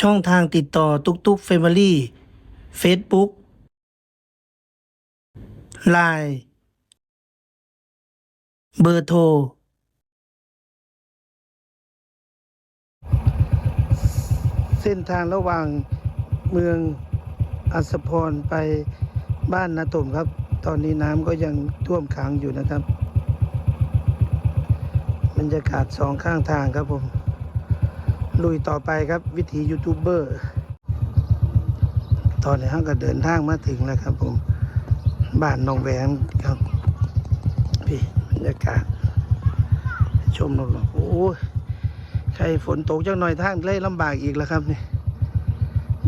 ช่องทางติดต่อตุกตุกเฟมิลี่เฟซบุ๊กไลน์เบอร์โทร เส้นทางระหว่างเมืองอัสสพรไปบ้านนาตมครับ ตอนนี้น้ำก็ยังท่วมขังอยู่นะครับ บรรยากาศสองข้างทางครับผม ลุยต่อไปครับวิถียูทูบเบอร์ตอนนี้เราก็เดินทางมาถึงแล้วครับผมบ้านหนองแหวนครับพี่บรรยากาศชมรอบๆโอ้ยใครฝนตกจังหน่อยทางเลยลำบากอีกแล้วครับนี่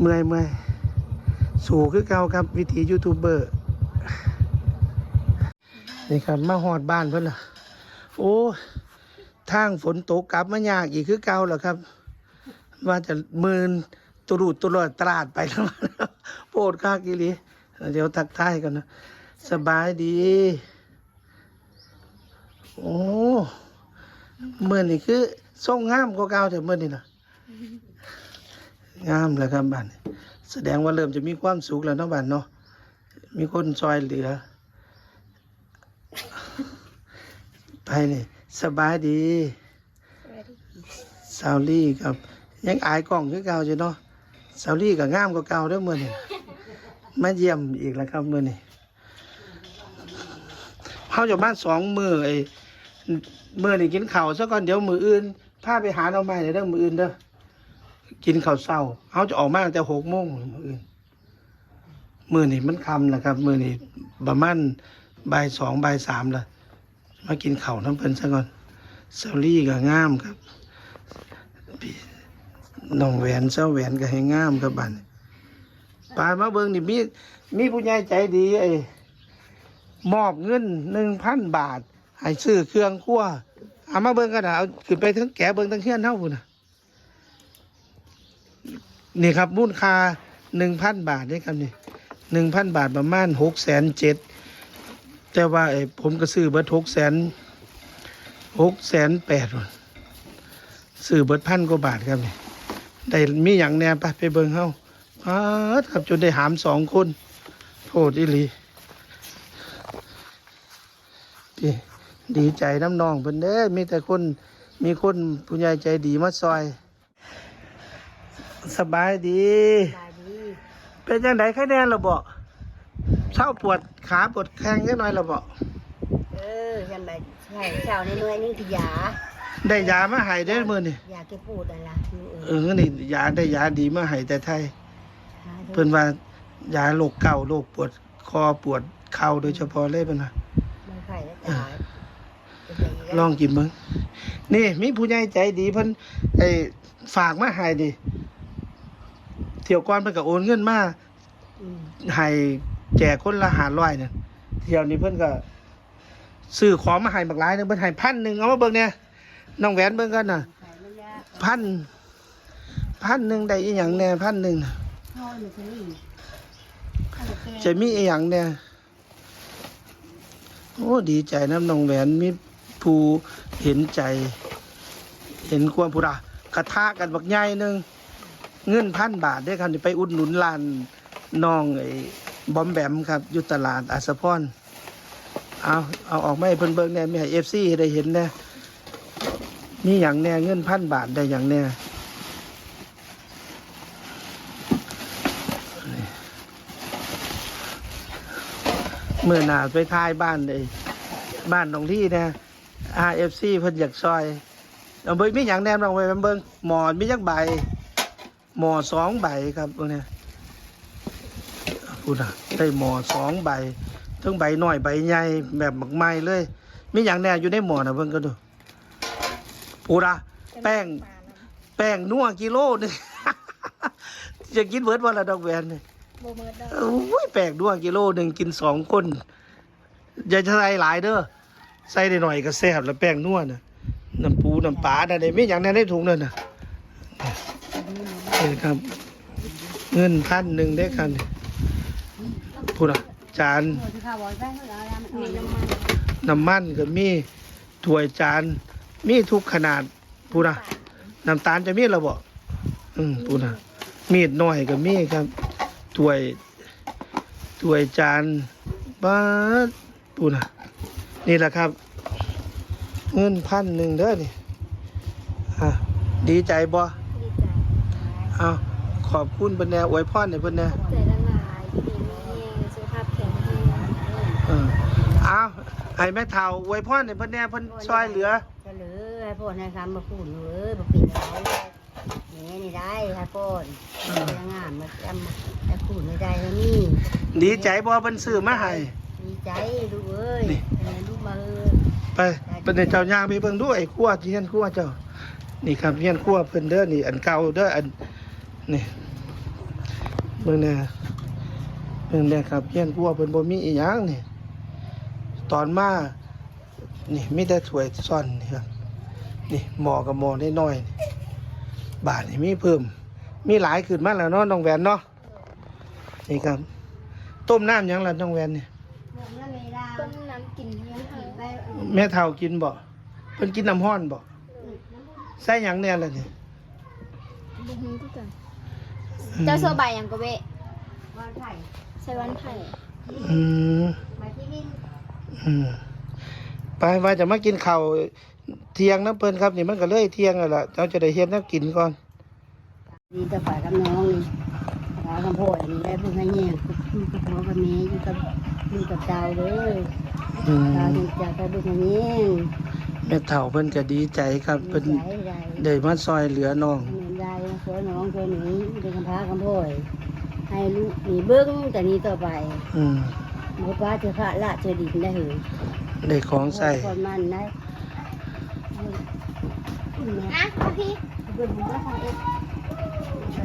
เมื่อยเมื่อยสู่คือเก่าครับ วิถียูทูบเบอร์นี่ครับมาหอดบ้านเพิ่อนละโอ้ทางฝนตกกลับมายากอีกคือเก่าแล้วครับ ว่าจะมืนตุรุดตุรดตราดไปแล้วโปรดค่ากิลีเดี๋ยวทักทายกันนะสบายดี โอ้เมื่อนี่คือส่งงามกว่าเก่าแต่เมื่อนี่นะงามแล้วครับบ้านนี้แสดงว่าเริ่มจะมีความสุขแล้วเนาะบ้านเนาะมีคนซอยเหลือ ไปนี่สบายดีสาวลี่ครับ ยังอายกล้องคือเก่าอยู่เนาะสาวลี่ก็งามกว่าเก่าด้วยมือนี่มาเยี่ยมอีกแล้วครับมือนี่เขาจะบ้านสองมือไอ้มือนี่กินข้าวซะก่อนเดี๋ยวมืออื่นพาไปหาเราใหม่เด้อมืออื่นเด้อกินข้าวเศร้าเขาจะออกมาตั้งแต่หกโมงมืออื่นมือนี่มันคำนะครับ มือนี่ประมาณบ่ายสองบ่ายสามละมากินข้าวน้ำเพิ่นซะก่อนสาวลี่ก็งามครับ น้องแหวนเจ้าแหวนก็ให้งามครับบัดนี้ปามาเบิ่งนี่มีมีผู้ใหญ่ใจดีไอ้มอบเงินหนึ่งพันบาท ให้ซื้อเครื่องครัวเอามาเบิ่งกันนะเอาขึ้นไปทั้งแกะเบิ่งทั้งเฮียนเท่าพุ่นนะนี่ครับมูลค่าหนึ่งพันบาทนี่ครับนี่หนึ่งพันบาทประมาณหกแสนเจ็ดแต่ว่าไอ้ผมก็ซื้อเบิดหกแสนหกแสนแปดซื้อเบิดพันกว่าบาทครับนี่ ได้มีอย่างแน่ไปไปเบิ่งเฮาพาดครับจนได้หามสองคนโทษอีหลีพี่ดีใจน้ำนองเพิ่นเด้มีแต่คนมีคนผู้ใหญ่ใจดีมาซอย สบายดีบายดีเป็นจังไดแค่แน่ละบ่เช้าปวดขาปวดแข้งจังหน่อยละบ่เออยันแบบใช่เช้าในหน่วยนี่คือยา ได้ยามาให้ได้อมื้อนี่ยาแก้ปวดอะไรคือเออนี่ยาได้ยาดีมาให้แต่ไทย เพิ่นว่ายาโรคเก่าโรคปวดคอปวดเข่าโดยเฉพาะเลยเพิ่นว่ามันไข่แล้วตายลองกินเบิ่งนี่มีผู้ใหญ่ใจดีเพิ่นไอ้ฝากมาให้ดิเที่ยวก่อนเพิ่นก็โอนเงินมาอืมให้แจกคนละ500นั่นเที่ยวนี้เพิ่นก็ซื้อของมาให้บักหลายหนึงเพิ่นให้พันหนึงเอามาเบิ่งเนี่ย น้องแหวนเบิ่งกันน่ะ พัน พันหนึ่งได้อีหยังแน่พันหนึงน่ะพ่ออยู่ที่นี่ข้าวแกงจะมีอีหยังเนี่ยโอ้ดีใจน้ำนองแหวนมีผู้เห็นใจ เห็นความผู้ระกระทะกันบักใหญ่หนึ่งเงินพันบาทได้ครับนี่ไปอุดหนุนร้านน้องไอ้บอมแบมครับอยู่ตลาดอัสะพรเอาเอาออกไมาให้เพิ่นเบิ่งแน่ไมีให้เอฟซีได้เห็นแน่ มีอย่างแน่เงินพันบาทได้อย่างแน่เมื่อหนาไปท้ายบ้านเลยบ้านตรงที่นะ RFC เพิ่นอยากซอยเอาเบิ่งมีอย่างแนมลองไปเบิ่งหมอนมีจักใบ หมอสองใบครับพวกเนี้ยพูดอะได้หมอสองใบทั้งใบหน้อยใบใหญ่แบบหมักไม้เลยมีอย่างแน่อยู่ในหมอนะเบิ่งก็ดู พูดอะแป้ง แป้งนัวกิโลหนึง จะกินเบิร์ดวันละดอกแวนเนี่ยโบเมิร์ดเด้อโอ้ยแปลกด้วยกิโลหนึ่งกินสองคน อย่าใส่หลายเด้อใส่ได้หน่อยก็แซ่บแล้วแป้งนวดนะน้ำปูน้ำปลาอะไรไม่อย่างนั้นได้ถุงเลยนะนี่ครับ เงินพันหนึ่งได้กันพูดอะจานหมดที่ข้าวบอยแป้งแล้วมีน้ำมันน้ำมันก็มีถ้วยจาน มีทุกขนาดพูดอะน้ำตาลจะมีระบ่อืมพูดอะมีดหน่อยก็มีครับถ้วยถ้วยจานบ้าดปูนะนี่แหละครับ เงินพันหนึ่งเด้อนี่อะดีใจบ่ดีใจเอาขอบคุณเพิ่นแน่อวยพรให้เพิ่นแน่ขอบใจละลายดีมีเองสุขภาพแข็งแรงเออเอาให้แม่เฒ่าอวยพรให้เพิ่นแน่เพิ่นช่วยเหลือ จะเหลือให้พ่อให้คำมาพูดเอ้ยมาปิดเอานี่นี่ได้ให้พ่อจะงามมาจำให้พูดไม่ได้แล้วนี่ดีใจบ่เพิ่นซื้อมาให้ดีใจลูกเอ้ยนี่ให้ลูกมาเออไปเป็นในเจ้าย่างไปเบิ่งดูไอ้ขั้วที่เฮียนขั้วเจ้า นี่ครับเฮียนขั้วเพิ่นเด้อนี่ อันเก่าเด้ออันนี่เบิ่งแน่เบิ่งแน่ครับเฮียนขั้วเพิ่นบ่มีอีหยังนี่ตอนมานี่มีแต่ถ้วยซ่อนนี่ครับ นี่หม้อกับหม้อน้อยๆนี่บาทนี่มีเพิ่ม มีหลายขึ้นมาแล้วเนาะน้องแหวนเนาะนี่ครับ ต้มน้ำหยังล่ะน้องแหวนนี่ต้มน้ำกินเลี้ยงเองแม่เฒ่ากินบ่เพิ่นกินน้ำห้อนบ่ใส่หยังแน่ล่ะนี่บุ้งทุกกันเจ้าโซบายยังก็เวะวันไผ่ใส่วันไผ่อืมมาที่นี่อืมไปว่าจะมากินข้าว เที่ยงน้ำเพิ่นครับนี่มันก็เลยเที่ยงแล้วล่ะเราจะได้เฮ็ดแน้ำกินก่อนดีแต่ฝ่ายกับน้องนี่ฝ่ายกับพ่อนี่ได้พูดให้เนี่ยอยู่กับพ่อกับแม่อยู่กับอยู่กับดาวเลยอืมดาวถึงจะไปบุญให้เนี่ยแม่เฒ่าเพิ่นก็ดีใจครับเพิ่นใจใจได้มาซอยเหลือน้องเหมือนยายช่วยน้องช่วยหนูเป็นคำพาคำพ่อยให้ลูกหนีเบิ้งแต่นี้ต่อไปอืม หมดว่าจะพระละเจอดินได้เหรอได้ของใส่คนมันได้ อะพี่เบิ้งว่าทางเอ็ด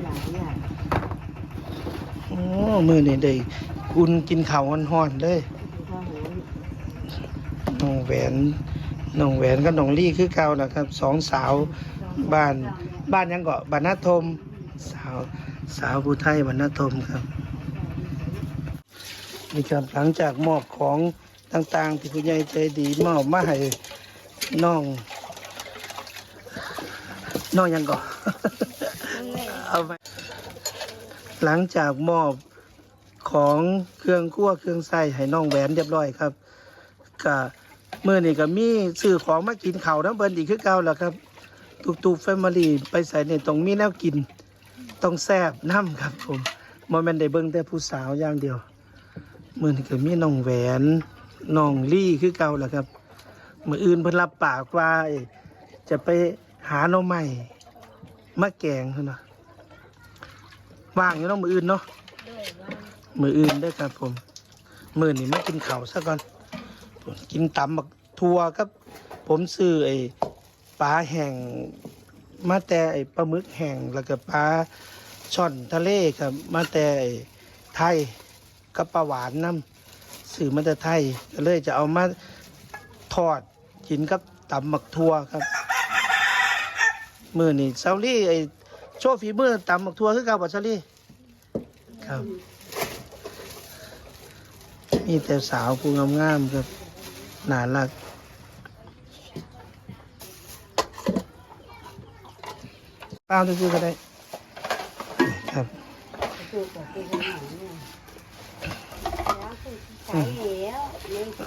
หลายอย่างโอ้มือนี้ได้อุ่นกินข้าวฮ้อนๆเลยน้องแหวนน้องแหวนกับน้องลี่คือเก่านะครับสองสาวบ้านบ้านยังเกาะบ้านนาทมสาวสาวผู้ไทยบ้านนาทมครับนี่ครับหลังจากมอบของต่างๆ ที่ผู้ใหญ่ใจดีมอบมาให้น้อง น้องยังก่อนเอาไปหลังจากมอบของเครื่องครัวเครื่องใส่ให้น้องแหวนเรียบร้อยครับก็เมื่อนี่ก็มีซื้อของมากินเขาน้ำเบิ่นอีกคือเก่าแล้วครับตุกตุกแฟมิลี่ไปใส่ในตรงมีแนวกิน ต้องแซบน้ำครับผมบ่แมันได้เบิ่งแต่ผู้สาวอย่างเดียวมื่อนี้ก็มีน้องแหวนน้องลี่คือเก่าแหละครับมืออื่นเพิ่นรับปากว่าจะไป หาหน่อใหม่มาแกงเพิ่นเนาะว่างอยู่เนาะมืออื่นเนาะด้วยว่ามืออื่นได้อครับผม มือนี้มากินข้าวซะก่อนผมกินตำบักทัวครับ ผมซื้อไอ้ปลาแห้งมาแต่ไอ้ปลาหมึกแห้งแล้วก็ปลาช่อนทะเลครับ มาแต่ไอ้ไทยกับปลาหวานน้ำสื่อมาแต่ไทยก็เลยจะเอามาทอดกินกับตำหมักทัวครับ มือนี่เซาลี่ไอ้โชว์ฝีมือตำหมักทัวคือเก่าบ่เซาลี่ครับ มีแต่สาวผู้งามๆครับน่ารักเปล่าซื้อก็ได้ครับ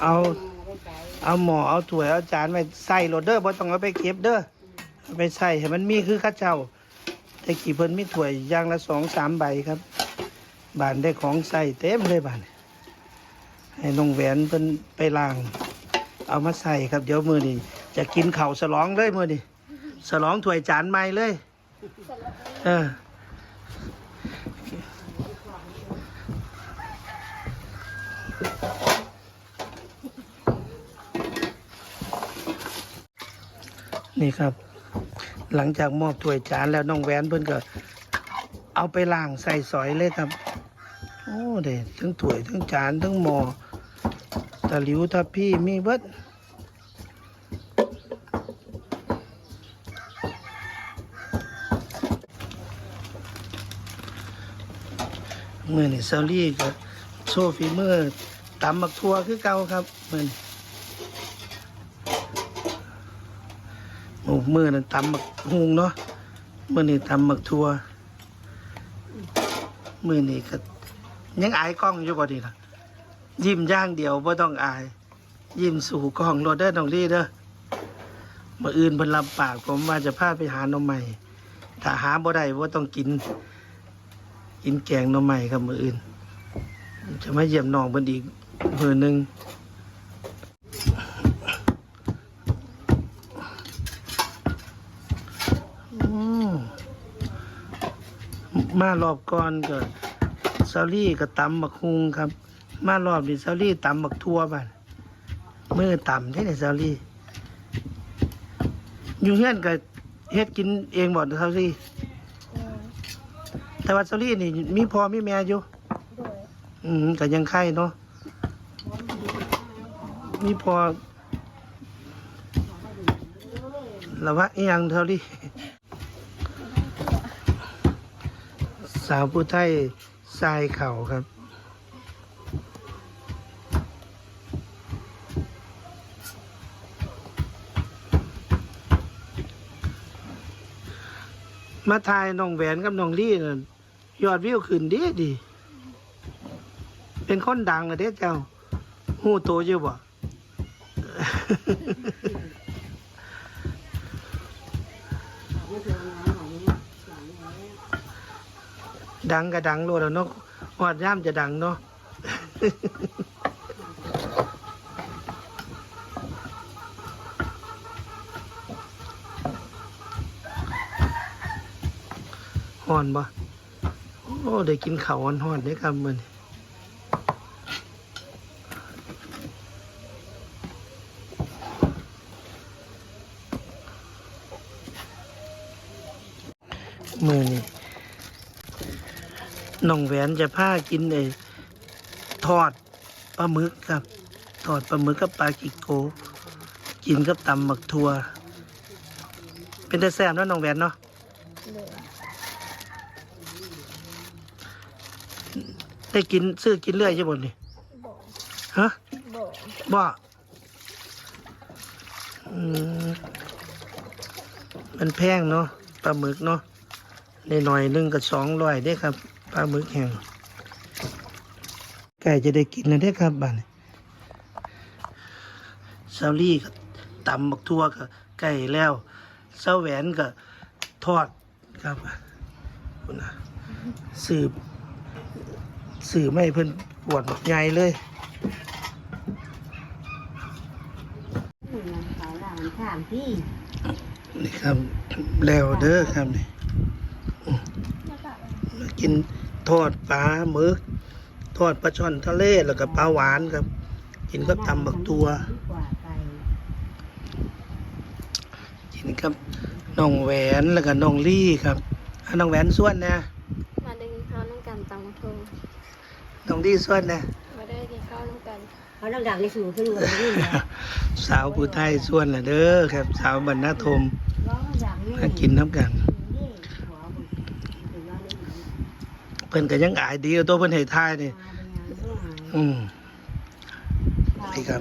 เอาเอาหมอเอาถ้วยเอาจานไปใส่โรเดอร์บ่ต้องเอาไปเก็บเด้อเอ ไปใส่ให้มันมีคือข้าเจ้าแต่กี่เพิ่นมีถ้วยย่างละสองสามใบครับ บานได้ของใส่เต็มเลยบานให้น้องแหวนเพิ่นไปล้าง เอามาใส่ครับ เดี๋ยวมือนี่จะกินเข้าวฉลองเลยมือนี่ฉลองถ้วยจานใหม่เลย เออนี่ครับ หลังจากมอบถ้วยจานแล้วน้องแหวนเพิ่นก็ เอาไปล้างใส่สอยเลยครับ โอ้เด็ทั้งถ้วยทั้งจานทั้งหม้อตะหลิวทับพี่มีเบิดเมื่อนี่ซาลี่ก็โชว์ฝีมือตำมักทัวคือเก่าครับเมื่อนี้ มูมือนั่นตำหมักฮุงเนาะมือนี่ตำหมักทัวมือนี่ก็ยังอายกล้องอยู่บ่ดีล่ะ ยิ้มย่างเดียวบ่ต้องอาย ยิ้มสู่กล้องโรดเด้อน้องลี่เด้อมื่ออื่นเพิ่นรับปากผมว่าจะพาไปหาหน่อใหม่ถ้าหาบ่ได้บ่ต้องกิน กินแกงหน่อใหม่ครับมื้ออื่น จะมาเยี่ยมน้องเพิ่นอีกมื้อหนึง มารอบก่อนก็ซาลี่ก็ตำบักฮุงครับ มารอบนี้ซาลี่ตำบักทั่วบ้านมือต่ำใช่ไหมซาลี่อยู่เฮือนก็เฮ็ดกินเองบ่ซาลี่เออแต่ว่าซาลี่นี่มีพ่อมีแม่อยู่โดยอืมก็ยังไข่เนาะมีพอละวะอีหยังเท่านี้ สาวผู้ไทยทรายเข่าครับ มาทายน้องแหวนกับน้องลี่น่ะยอดวิวขึ้นดีดี เป็นคนดังอะเด้เจ้า หูโตอยู่บ่ ดังก็ดังโลดแล้วเนาะหอดย่ามจะดังเนาะห่อนบ่โอ้ได้กินข้าวห่อนๆได้อครับมื้อนี้ มือนี่ น้องแหวนจะพากินไอ้ทอดปลาหมึกครับ ทอดปลาหมึกกับปลากิโก กินกับตำหมักทัว เป็นแต่แซ่บเนาะน้องแหวนเนาะโดยได้กินซื้อกินเรื่อยใช่บ่นี่บอกฮะบอกบ่อืมมันแพงเนาะปลาหมึกเนาะในหน่อยๆนึงก็สองร้อยได้ครับ ปลาหมึกแห้งไก่จะได้กินนะได้ครับบ้านนี้ซาลี่ก็ตำบักทั่วก็ไก่แล้วเซาแหวนก็ทอดครับคุณนะสืบสืบไม่เพิ่นปวดบักใหญ่เลยนี่ครับแล้วเด้อครับนี่กิน ทอดปลาหมึกทอดปลาช่อนทะเลแล้วก็ปลาหวานครับ กินกับตำบักตัวดีกว่าไก่กินกับน้องแหวนแล้วก็น้องลี่ครับอะน้องแหวนส่วนนะมาได้กินข้าวน้ำกันตังทงน้องลี่ส่วนนะมาได้กินข้าวน้ำกันเขาต้องดักในสูงขึ้นกว่านี้นะสาวผู้ไทยส่วนละเด้อครับ สาวบรรณทมร้องดักนี่มากินน้ำกัน นี่หัวบุญถือว่าเล่นดี เพิ่นก็ยังอายดีกว่าตัวเพิ่นให้ทายนี่มาเป็นยังไม่หายอืมนี่ครับ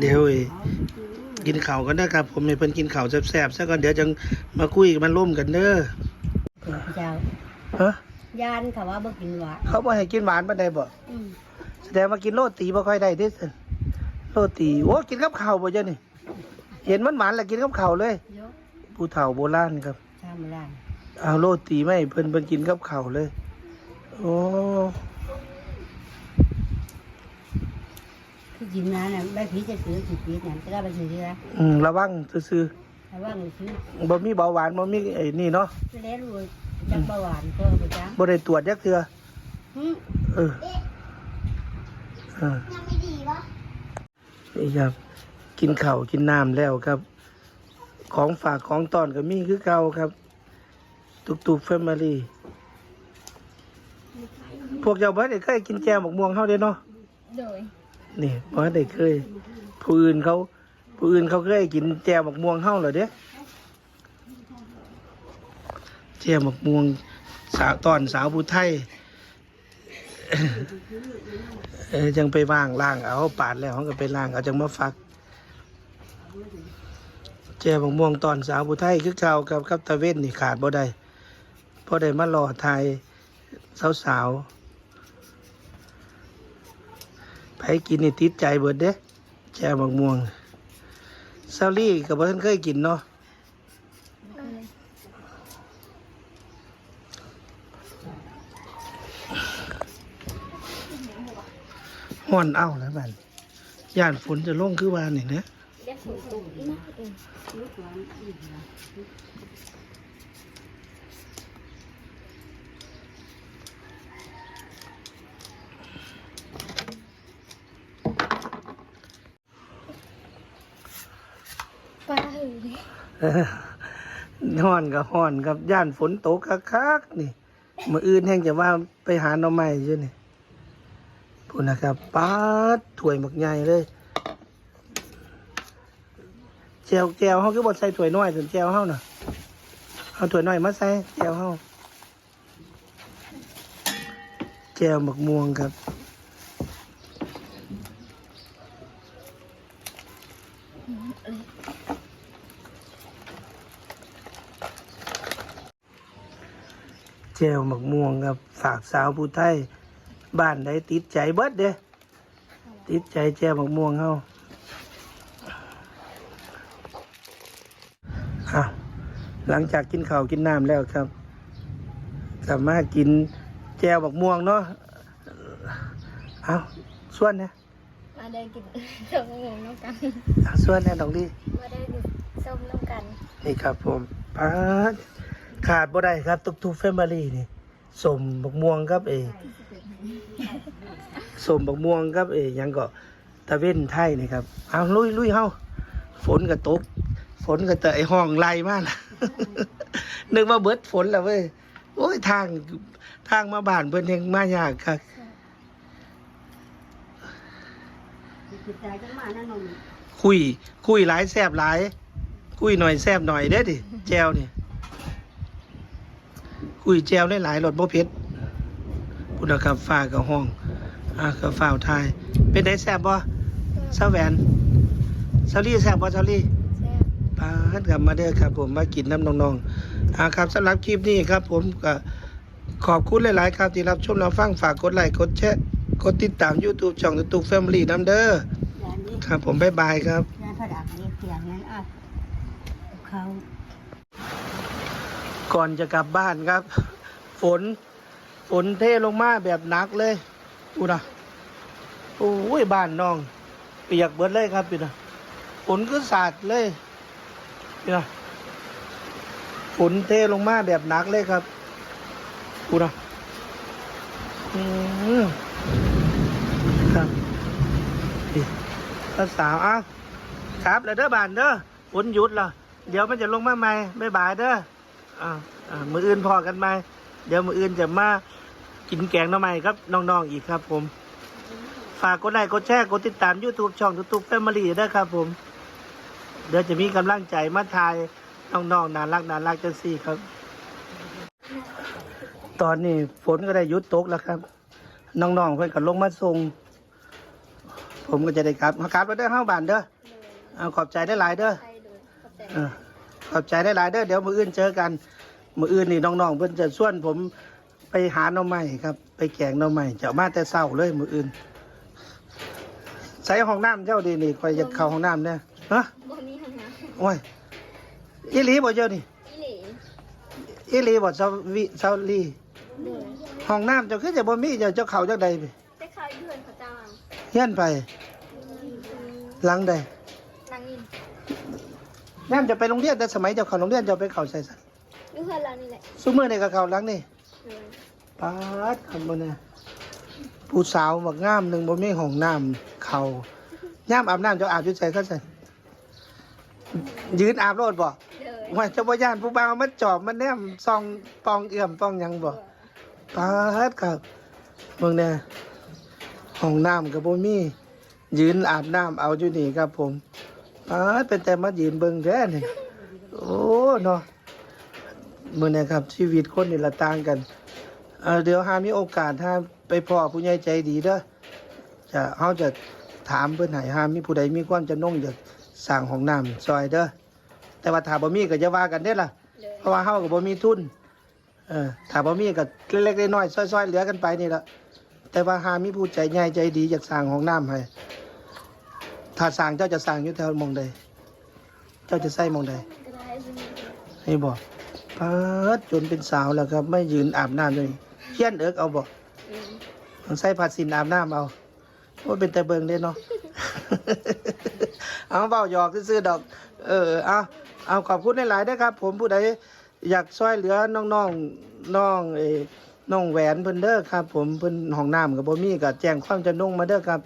เดี๋ยวอีกกินข้าวกันนะครับ ผมให้เพิ่นกินข้าวแซ่บๆซะก่อนเดี๋ยวจังมาคุยกันมันร่วมกันเด้อเจ้าฮะยานเขาว่าบ่กินหวานเขาบ่ให้กินหวานปานใดบ่อืมแสดงว่ากินโรตีบ่ค่อยได้เด้สิโรตีโอ้กินกับข้าวบ่จ้ะนี่ เห็นมันหวานแล้วกินกับข้าวเลยยกผู้เฒ่าโบราณครับทำไร เอาโรตีไม่เพิ่นเพิ่นกินกับข้าวเลย โอ้คือกินนะเนี่ยใบผีจะซื้อกี่ปีเนี่ยจะได้ไปซื้อที่ละอืมระวังซื่อแต่ว่ามันซื้อๆบ่มีเบาหวานบ่มีไอ้นี่เนาะจะได้รู้จักเบาหวานก็ไปจ้าบ่ได้ตรวจจักเทื่อหึเออเออนี่ครับกินข้าวกินน้ำแล้วครับ ของฝากของตอนก็มีคือเก่าครับ ตุกๆแฟมิลี่พวกเจ้าบ่ได้เคยกินแกงหมกม่วงเฮาเด้เนาะโดยนี่บ่ได้เคย ผู้อื่นเขา ผู้อื่นเขาเคยกินแจวหมกม่วงเฮาเหรอเด้แจวหมกม่วงสาวตอนสาวผู้ไทยเออจังไปว่างล่างเอาปาดแล้วเขาก็ไปล่างเอาจังมาฟักแจวหมกม่วงตอนสาวผู้ไทยคือเก่ากับกับตะเว้นนี่ขาดบ่ได้ พอได้มารอไทยสาวสาวๆไปกินนี่ติดใจเบิดเด้แจ่บักม่วงซาลี่กับบ่ท่านเคยกินเนาะห่อนเอ้าแล้วบัดย่านฝนจะลงคือวานนี่นะ เรียกสูงตุ่มนะเออ ปลาหือ เออห่อนกับห่อนกับย่านฝนตกคักๆนี่มืออื่นแห่งจะว่าไปหาหน่อไม้อยู่นี่พูดนะครับป๊าดถ้วยหมักใหญ่เลยแจวแจวเฮาคือบดใส่ถ้วยน้อยส่วนแจวเฮาน่ะเอาถ้วยน้อยมาใส่แจวเฮาแจวหมักม่วงครับ จวหมักม่วงครับ ฝากสาวผู้ไทย บ้านใดติดใจเบิดเด้ติดใจแจวหมักม่วงเฮาอะหลังจากกินข้าวกินน้ำแล้วครับ สามารถกินแจวหมักม่วงเนาะเอาส่วนนะมาได้กินส้มงงน้ำกันเอาส่วนนะดอกดีมาได้กินส้มน้ำกัน นี่ครับผมปาด ขาดบ่ได้ครับ ทุกทุกแฟมิลี่นี่สมบักม่วงครับ เอสมบักม่วงครับ เอหยังก็ตะเว้นไทยนี่ครับเอาลุยลุยเฮาฝนก็ตก ฝนก็เตะไอห้องไล่มากนึกว่าเบิดฝนแล้วเว้ยโอ้ยทางทางมาบ้านเพิ่นยังมายากครับจิตใจจังมานั่นนมคุย คุยหลายแซบหลาย คุยหน่อยแซบหน่อยเด้อดิแจวนี่ คุยแจวได้หลายรสบ่เผ็ดพุทธครับฟ้ากับห้องอ่ากับฟ้าวทาย เป็นได้แซบบ่ซาแหวนซาลี่แซบบ่ซาลี่แซ่บปานกลับมาเด้อครับ ผมมากินน้ำน้องๆอ่าครับสำหรับคลิปนี้ครับ ผมก็ขอบคุณหลายๆครับที่รับชมรับฟังฝากกดไลค์กดแชร์กดติดตาม YouTube ช่องตุ๊กแฟมิลี่น้ำเด้อร้านนี้ครับผมบ๊ายบายครับร้านผดักนี้เสียงนั้นอะเขา ก่อนจะกลับบ้านครับ ฝน ฝนเทลงมาแบบหนักเลยอูนะโอ้ยบ้านน้อง เปียกเบิดเลยครับพี่นะฝนก็สาดเลยพี่นะฝนเทลงมาแบบหนักเลยครับอูนะอืมครับนี่ภาษาวอ้าวครับแล้วเด้อบ้านเด้อฝนหยุดแล้วเดี๋ยวมันจะลงมาใหม่บ๊ายบายเด้อ อ่าอ่ามืออื่นพอกันไหมเดี๋ยวมืออื่นจะมากินแกงหน้ำใหม่ครับน้องๆอีกครับผม ฝากกดไลค์กดแชร์กดติดตาม YouTube ช่องตุ๊กแฟมิลี่ด้วยครับผม เดี๋ยวจะมีกำลังใจมาทายน้องๆน่ารักน่ารักจังสี่ครับ ตอนนี้ฝนก็ได้หยุดตกแล้วครับ น้องๆเพื่อนก็ลงมาส่งผมก็จะได้กลับมากลับมาเด้อเข้าบ้านเด้อเลยเอาขอบใจได้หลายเด้อ ใช่เลยขอบใจ เออ ขอบใจได้หลายเด้อเดี๋ยวมืออื่นเจอกัน มืออื่นนี่น้องๆเพิ่นจะส่วนผมไปหาหน่อไม้ครับ ไปแกงหน่อไม้จะเอามาแต่เช้าเลยมืออื่น ใส่ห้องน้ำเจ้าดีนี่คอยจะเข้าห้องน้ำเนี่ยฮะบ่มีห้องน้โอ้ยอีหลีบ่เจ้านี่ำอีหลีอีหลีบ่เซาวิเซาลีเลยห้องน้ำเจ้าคือจะบ่มีเจ้าเจ้าเข้าจักใดไปแต่เขาอยู่เพื่อนเขาเจ้าเฮียนไปหลังใดนางอิน ย่ามจะไปโรงเรียนแต่สมัยเจ้าเข้าโรงเรียนเจ้าไปเข้าใส่สันอยู่เพื่อนเรานี่แหละซุมื้อนี่ก็เข้าหลังนี่เลยปาดคำบเนี่ยผู้สาวบักงามหนึ่งบ่มีห้องน้ำเขาย่ามอาบน้ำเจ้าอาบจุดใจเขาใส่ยืนอาบรถบ่เลยว่าเจ้าบ่ย่านผู้บ่าวมันจอบมันแนมซองปองเอื้อมปองหยังบ่ ปาดครับเบิ่งแน่ห้องน้ำก็บ่มี ยืนอาบน้ำเอาอยู่นี่ครับผม ปาเป็นแต่มายืนเบิ่งแท้นี่โอ้เนาะมื้อนี้ครับ ชีวิตคนนี่ละต่างกันเออเดี๋ยวหามีโอกาสถ้าไปพ่อผู้ใหญ่ใจดีเด้อจะเฮาจะถามเพิ่นให้หามีผู้ใดมีความจำนงอยากสร้างห้องน้ำซอยเด้อแต่ว่าถ้าบ่มีก็จะว่ากันเด้อล่ะ เพราะว่าเฮาก็บ่มีทุนเออถ้าบ่มีก็เล็กๆน้อยๆซอยๆเหลือกันไปนี่ละแต่ว่าหามีผู้ใจใหญ่ใจดีอยากสร้างห้องน้ำให้ ถ้าสร้างเจ้าจะสร้างอยู่แถวมองใด เจ้าจะใส่มองใดก็ได้สินี่บอกเพิดจนเป็นสาวแล้วครับ ไม่ยืนอาบน้ำเลยเขียนเอิกเอาบอกต้องใส่ผัดสินอาบน้ำเอาว่าเป็นแต่เบิงเด้เนาะ เอาเบาหยอกซื้อดอก เออเอาเอาขอบคุณหลายๆนะครับ ผมผู้ใดอยากช่วยเหลือน้องๆน้องเออน้องแหวนเพิ่นเด้อครับ ผมเพิ่นห้องน้ำกับบ่มีก็แจ้งความจะนุ่งมาเด้อครับ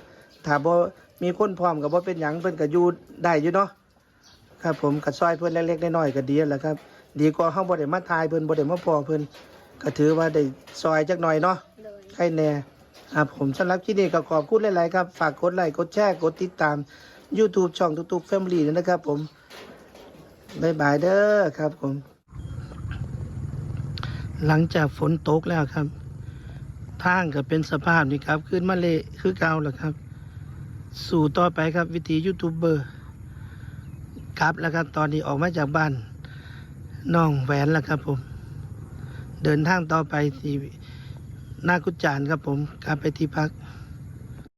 ถ้าบ่ มีคนพร้อมก็บ่เป็นหยังเพิ่นก็อยู่ได้อยู่เนาะครับผมก็ซอยเพิ่นเล็กๆน้อยๆก็ดีแหล้วครับ ดีกว่าเฮาบ่ได้มาทายเพิ่นบ่ได้มาพอเพิ่นก็ถือว่าได้ซอยจักหน่อยเนาะโดย ใครแน่ครับผมสำหรับคลิปนี้ก็ขอบคุณหลายๆครับ ฝากกดไลค์กดแชร์กดติดตาม YouTube ช่องทุกๆ Family ด้วยนะครับ ผมบ๊ายบายเด้อครับผม หลังจากฝนตกแล้วครับ ทางก็เป็นสภาพนี่ครับ ขึ้นมาเละคือเก่าแล้วครับ สู่ต่อไปครับวิธียูทูบเบอร์ครับแล้วครับตอนนี้ออกมาจากบ้านน้องแหวนแล้วครับผม เดินทางต่อไปที่นากุจจานครับผมกลับไปที่พัก